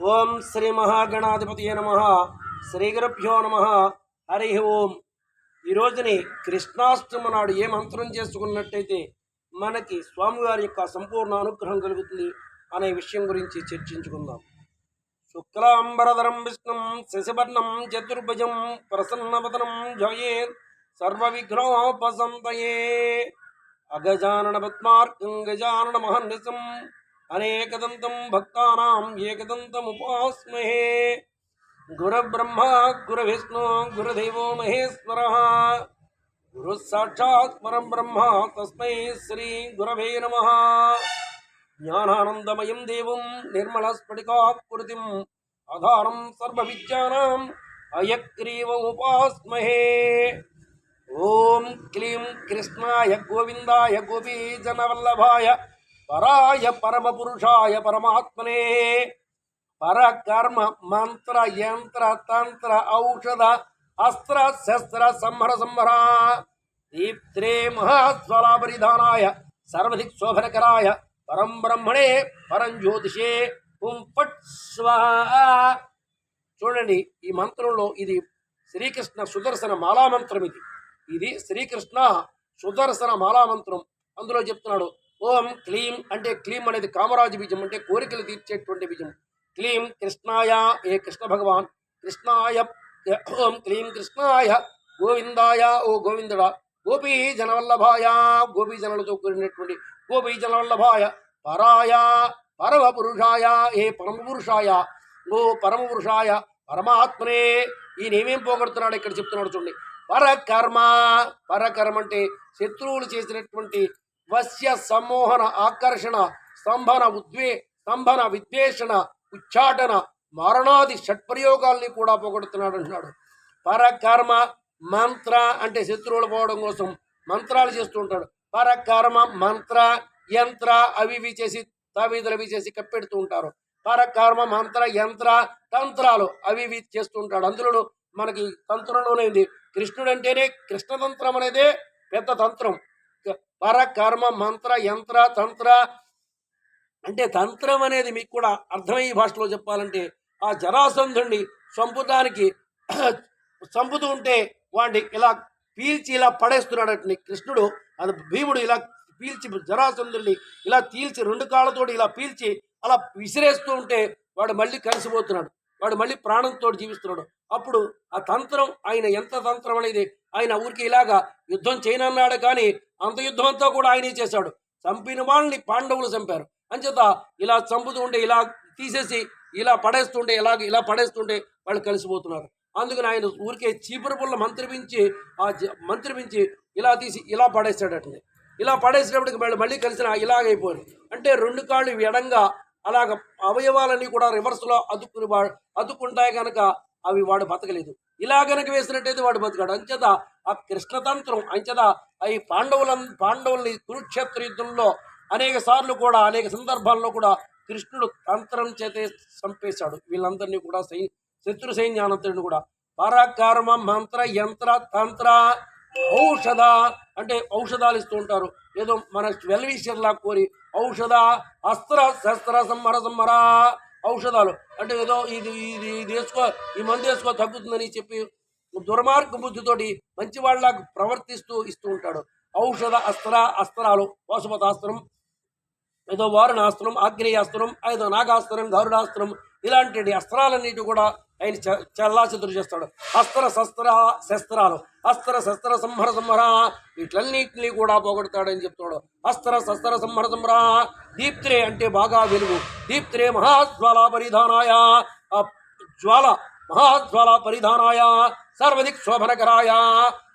ఓం శ్రీ మహాగణాధిపతియే నమ. శ్రీ గురుభ్యో నమ. హరి ఓం. ఈ రోజుని కృష్ణాష్టమి నాడు ఏ మంత్రం చేసుకున్నట్టయితే మనకి స్వామివారి యొక్క సంపూర్ణ అనుగ్రహం కలుగుతుంది అనే విషయం గురించి చర్చించుకుందాం. శుక్లాంబరధరం విష్ణుం శశివర్ణం చతుర్భుజం ప్రసన్నవదనం జయే సర్వవిఘ్నోపసంతయే. అగజానన పద్మార్కం గజానన మహర్నిశం. అనేకదంతం భక్తానాం ఏకదంతముపాస్మహే గురబ్రహ్మ గురవిష్ణు గురుదేవో మహేశ్వర గురు సాక్షాత్ పరం బ్రహ్మ తస్మై శ్రీ గురవే నమ జ్ఞానానందమయం దేవం నిర్మలస్ఫటికాకృతిం ఆధారం సర్వవిద్యానాం అయగ్రీవ ఉపాస్మహే ఓం క్లీం కృష్ణాయ గోవిందాయ గోపీజనవల్లభాయ పరాయ పరమపురుషాయ పరమాత్మనే. పరకర్మ మంత్ర యంత్ర తంత్ర ఔషధ అస్త్ర శస్త్ర సంహర సంహర. దీప్త్రే మహాస్వలాపరిధానాయ సర్వధిక్ శోభనకరాయ పరం బ్రహ్మణే పరం జ్యోతిషే హుం ఫట్ చూడండి ఈ మంత్రంలో ఇది శ్రీకృష్ణ సుదర్శన మాలామంత్రం ఇది. ఇది శ్రీకృష్ణ సుదర్శన మాలామంత్రం. అందులో చెప్తున్నాడు ఓం క్లీం అంటే క్లీం అనేది కామరాజు బీజం అంటే కోరికలు తీర్చేటువంటి బీజం. క్లీం కృష్ణాయ ఏ కృష్ణ భగవాన్? కృష్ణాయ ఓం క్లీం కృష్ణాయ గోవిందాయ ఓ గోవిందుడ? గోపీ జనవల్లభాయ గోపీ జనులతో కూడినటువంటి గోపీ జనవల్లభాయ పరాయ పరమ పురుషాయ ఏ పరమ పురుషాయ ఓ పరమ పురుషాయ పరమాత్మనే. ఈయన ఏమేం పోగొడుతున్నాడు ఇక్కడ చెప్తున్నాడు చూడండి. పరకర్మ. పరకర్మ అంటే శత్రువులు చేసినటువంటి వశ్య సమ్మోహన ఆకర్షణ స్తంభన ఉద్వే స్తంభన విద్వేషణ ఉచ్చాటన మరణాది షట్ప్రయోగాల్ని కూడా పోగొడుతున్నాడు అంటున్నాడు పరకర్మ మంత్ర అంటే శత్రువులు పోవడం కోసం మంత్రాలు చేస్తూ ఉంటాడు. పరకర్మ మంత్ర యంత్ర అవి ఇవి చేసి తవిధులు చేసి కప్పెడుతూ ఉంటారు. పరకర్మ మంత్ర యంత్ర తంత్రాలు అవి ఇవి చేస్తూ ఉంటాడు. అందులో మనకి తంత్రంలోనే ఉంది. కృష్ణుడు అంటేనే కృష్ణతంత్రం అనేదే పెద్ద తంత్రం. పరకర్మ మంత్ర యంత్ర తంత్ర. అంటే తంత్రం అనేది మీకు కూడా అర్థమయ్యే భాషలో చెప్పాలంటే ఆ జరాసంధుణ్ణి చంపుతానికి చంపుతూ ఉంటే వాడిని ఇలా పీల్చి ఇలా పడేస్తున్నాడు కృష్ణుడు అది భీముడు ఇలా పీల్చి జరాసంధుడిని ఇలా తీల్చి రెండు కాళ్ళతోటి ఇలా పీల్చి అలా విసిరేస్తూ ఉంటే వాడు మళ్ళీ కలిసిపోతున్నాడు. వాడు మళ్ళీ ప్రాణంతో జీవిస్తున్నాడు. అప్పుడు ఆ తంత్రం ఆయన ఎంత తంత్రం అనేది ఆయన ఊరికి ఇలాగా యుద్ధం చేయనన్నాడు కానీ అంత యుద్ధం అంతా కూడా ఆయనే చేశాడు. చంపిన వాళ్ళని పాండవులు చంపారు. అంచేత ఇలా చంపుతూ ఉంటే ఇలా తీసేసి ఇలా పడేస్తుంటే ఇలా ఇలా పడేస్తుంటే వాళ్ళు కలిసిపోతున్నారు. అందుకని ఆయన ఊరికే చీపురు పుల్ల మంత్రిపించి ఆ మంత్రిపించి ఇలా తీసి ఇలా పడేస్తాడటండి ఇలా పడేసినప్పటికి వాళ్ళు మళ్ళీ కలిసిన ఇలాగైపోయింది అంటే రెండు కాళ్ళు ఎడంగా అలాగ అవయవాలన్నీ కూడా రివర్స్లో అతుక్కుని వాడు అతుక్కుంటాయి కనుక అవి వాడు బతకలేదు. ఇలా గనక వేసినట్టయితే వాడు బతకాడు. అంచేత ఆ కృష్ణతంత్రం అంచేత ఈ పాండవుల పాండవుల్ని కురుక్షేత్ర యుద్ధంలో అనేక సార్లు కూడా అనేక సందర్భాల్లో కూడా కృష్ణుడు తంత్రం చేతే చంపేశాడు. వీళ్ళందరినీ కూడా సై శత్రు సైన్యానంతరుని కూడా. పరాకర్మ మంత్ర యంత్ర తంత్ర ఔషధ అంటే ఔషధాలు ఇస్తూ ఉంటారు. ఏదో మన వెల్విషర్లా కోరి ఔషధ అస్త్ర శస్త్ర సంహర సంహర ఔషధాలు. అంటే ఏదో ఇది ఇది ఇది వేసుకో ఈ మందు వేసుకో తగ్గుతుందని చెప్పి దుర్మార్గ బుద్ధితోటి మంచి వాళ్ళకు ప్రవర్తిస్తూ ఇస్తూ ఉంటాడు. ఔషధ అస్త్ర అస్త్రాలు వాసుపతాస్త్రం ఏదో వారుణాస్త్రం ఆగ్నేయాస్త్రం ఏదో నాగాస్త్రం గరుడాస్త్రం ఇలాంటి అస్త్రాలన్నిటి కూడా ఆయన చ- చల్లాచెదురు చేస్తాడు. అస్త్ర శస్త్ర శస్త్రాలు. అస్త్ర శస్త్ర సంహర సంహర వీటిలన్నింటినీ కూడా పోగొడతాడని చెప్తాడు. అస్త్ర శస్త్ర సంహర సంహర దీప్త్రే అంటే బాగా వెలుగు. దీప్త్రే మహాజ్వాల పరిధానాయ జ్వాల మహాజ్వాల పరిధానాయ సర్వదిక్ శోభనకరాయ.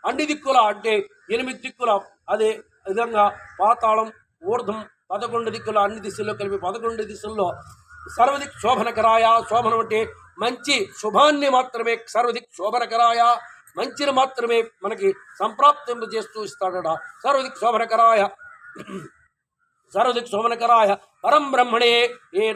అన్ని దిక్కుల అంటే ఎనిమిది దిక్కుల అదే విధంగా పాతాళం ఊర్ధం పదకొండు దిక్కుల అన్ని దిశల్లో కలిపి పదకొండు దిశల్లో సర్వదిక్ శోభనకరాయ. శోభనం అంటే మంచి శుభాన్ని మాత్రమే సర్వదిక్ శోభనకరాయ మంచిని మాత్రమే మనకి సంప్రాప్తింపు చేస్తూ ఇస్తాడట. సర్వదిక్ శోభనకరాయ. సర్వదిక్ శోభనకరాయ. పరం బ్రహ్మణే ఏ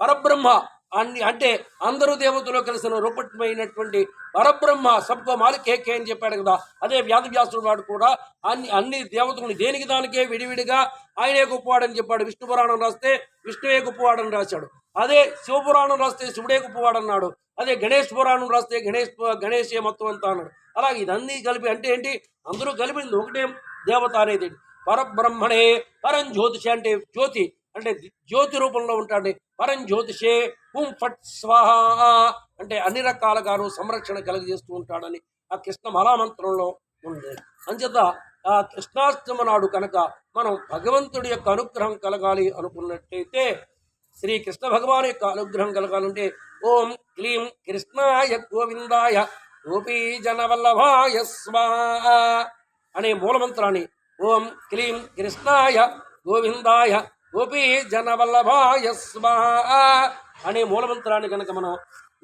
పరబ్రహ్మ అన్ని అంటే అందరూ దేవతలు కలిసిన రూపమైనటువంటి పరబ్రహ్మ సబ్కో మాలికేకే అని చెప్పాడు కదా. అదే వ్యాధవ్యాసుడు వాడు కూడా అన్ని అన్ని దేవతలను దేనికి దానికే విడివిడిగా ఆయనే గొప్పవాడని చెప్పాడు. విష్ణు పురాణం రాస్తే విష్ణువే గొప్పవాడని రాశాడు. అదే శివపురాణం రాస్తే శివుడే గొప్పవాడన్నాడు. అదే గణేష్ పురాణం రాస్తే గణేష్ గణేషే మొత్తం అంతా అన్నాడు. అలాగే ఇదన్నీ కలిపి అంటే ఏంటి? అందరూ కలిపింది ఒకటే దేవత అనేది పరబ్రహ్మణే పరం జ్యోతిష అంటే జ్యోతి అంటే జ్యోతి రూపంలో ఉంటాడు. పరం జ్యోతిషే హుం ఫట్ స్వాహ అంటే అన్ని రకాలుగాను సంరక్షణ కలుగజేస్తూ ఉంటాడని ఆ కృష్ణ మలామంత్రంలో ఉంది. అంచేత ఆ కృష్ణాష్టమ నాడు కనుక మనం భగవంతుడి యొక్క అనుగ్రహం కలగాలి అనుకున్నట్టయితే శ్రీ కృష్ణ భగవాన్ యొక్క అనుగ్రహం కలగాలంటే ఓం క్లీం కృష్ణాయ గోవిందాయ గోపీజనవల్లభాయ స్వాహ అనే మూలమంత్రాన్ని ఓం క్లీం కృష్ణాయ గోవిందాయ గోపీజనవల్లభాయ స్వాహ అనే మూలమంత్రాన్ని కనుక మనం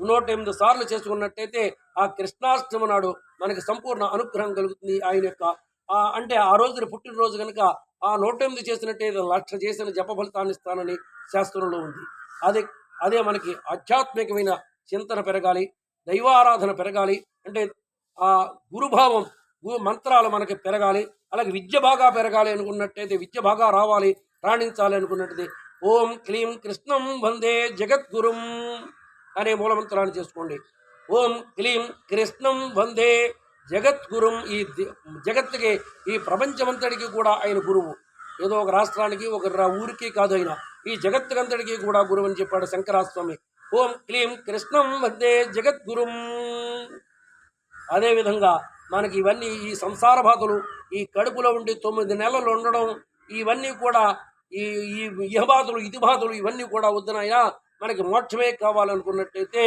నూట ఎనిమిది సార్లు చేసుకున్నట్టయితే ఆ కృష్ణాష్టమి నాడు మనకి సంపూర్ణ అనుగ్రహం కలుగుతుంది. ఆయన యొక్క అంటే ఆ రోజున పుట్టినరోజు కనుక ఆ నూట ఎనిమిది చేసినట్టయితే లక్ష చేసిన జప ఫలితాన్ని ఇస్తానని శాస్త్రంలో ఉంది. అదే అదే మనకి ఆధ్యాత్మికమైన చింతన పెరగాలి దైవారాధన పెరగాలి అంటే ఆ గురుభావం మంత్రాలు మనకి పెరగాలి అలాగే విద్య బాగా పెరగాలి అనుకున్నట్టయితే విద్య బాగా రావాలి రాణించాలి అనుకున్నట్టయితే ఓం క్లీం కృష్ణం వందే జగద్గురుం అనే మూలమంత్రాన్ని చేసుకోండి. ఓం క్లీం కృష్ణం వందే జగద్గురుం ఈ జగత్తుకి ఈ ప్రపంచమంతటికి కూడా ఆయన గురువు. ఏదో ఒక రాష్ట్రానికి ఒక ఊరికి కాదు ఆయన. ఈ జగత్తుకంతటికి కూడా గురువు అని చెప్పాడు శంకరాస్వామి. ఓం క్లీం కృష్ణం వందే జగద్గురుం. అదేవిధంగా మనకి ఇవన్నీ ఈ సంసార బాధలు ఈ కడుపులో ఉండి తొమ్మిది నెలలు ఉండడం ఇవన్నీ కూడా ఈ ఈ ఇహబాధలు ఇది బాధలు ఇవన్నీ కూడా వద్దునాయా మనకి మోక్షమే కావాలనుకున్నట్టయితే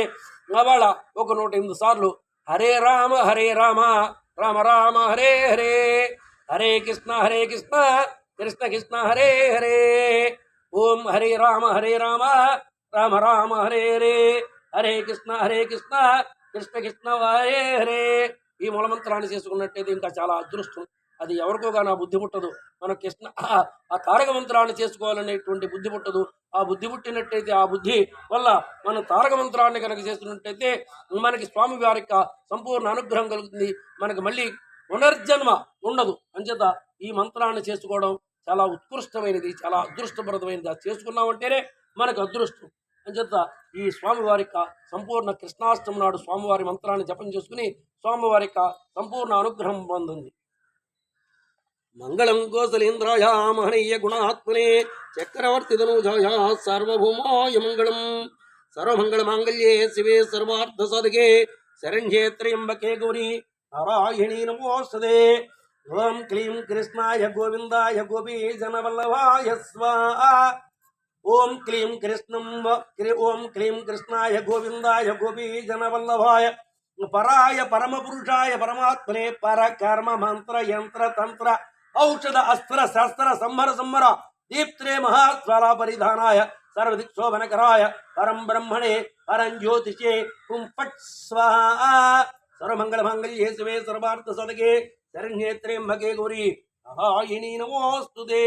వాళ్ళ ఒక నూట ఎనిమిది సార్లు హరే రామ హరే రామ రామ రామ హరే హరే. హరే కృష్ణ హరే కృష్ణ కృష్ణ కృష్ణ హరే హరే. ఓం హరే రామ హరే రామ రామ రామ హరే హరే. హరే కృష్ణ హరే కృష్ణ కృష్ణ కృష్ణ హరే హరే. ఈ మూలమంత్రాన్ని చేసుకున్నట్టయితే ఇంకా చాలా అదృష్టం. అది ఎవరికో కానీ ఆ బుద్ధి పుట్టదు. మన కృష్ణ ఆ- ఆ తారక మంత్రాన్ని చేసుకోవాలనేటువంటి బుద్ధి పుట్టదు. ఆ బుద్ధి పుట్టినట్టయితే ఆ బుద్ధి వల్ల మనం తారక మంత్రాన్ని కనుక చేస్తున్నట్టయితే మనకి స్వామి వారి యొక్క సంపూర్ణ అనుగ్రహం కలుగుతుంది. మనకి మళ్ళీ పునర్జన్మ ఉండదు. అంచేత ఈ మంత్రాన్ని చేసుకోవడం చాలా ఉత్కృష్టమైనది చాలా అదృష్టప్రదమైనది. అది చేసుకున్నామంటేనే మనకు అదృష్టం. అంచేత ఈ స్వామివారి యొక్క సంపూర్ణ కృష్ణాష్టమి నాడు స్వామివారి మంత్రాన్ని జపం చేసుకుని స్వామివారి యొక్క సంపూర్ణ అనుగ్రహం పొందింది మంగళం కోసలేంద్రాయ మహనీయ గుణాత్మనే చక్రవర్తి ధనుజాయ సార్వభౌమాయ మంగళం సర్వమంగళ మాంగళ్యే శివే సర్వార్థ సాధకే శరణ్యే త్రయంబకే గౌరీ నారాయణీ నమోస్తదే ఓం క్లీం కృష్ణాయ గోవిందాయ గోపీ జనవల్లభాయ స్వాహ ఓం క్లీం కృష్ణం వ- క్రీ- ఓం క్లీం కృష్ణాయ గోవిందాయ గోపీ జనవల్లభాయ పరాయ పరమ పురుషాయ పరమాత్మనే పర కర్మ మంత్ర యంత్ర తంత్ర ఔషధ అస్త్ర శస్త్ర సంహర సంహర దీప్త్రే మహాస్వర పరిధానాయ సర్వదిక్షోభనకరాయ పరం బ్రహ్మణే పరం జ్యోతిషే హుం ఫట్ స్వాహ సర్వమంగళ మంగళ్యే శివే సర్వార్థ సదగే శరణ్యేత్రేంబకే గౌరీ నారాయణీ నమోస్తుతే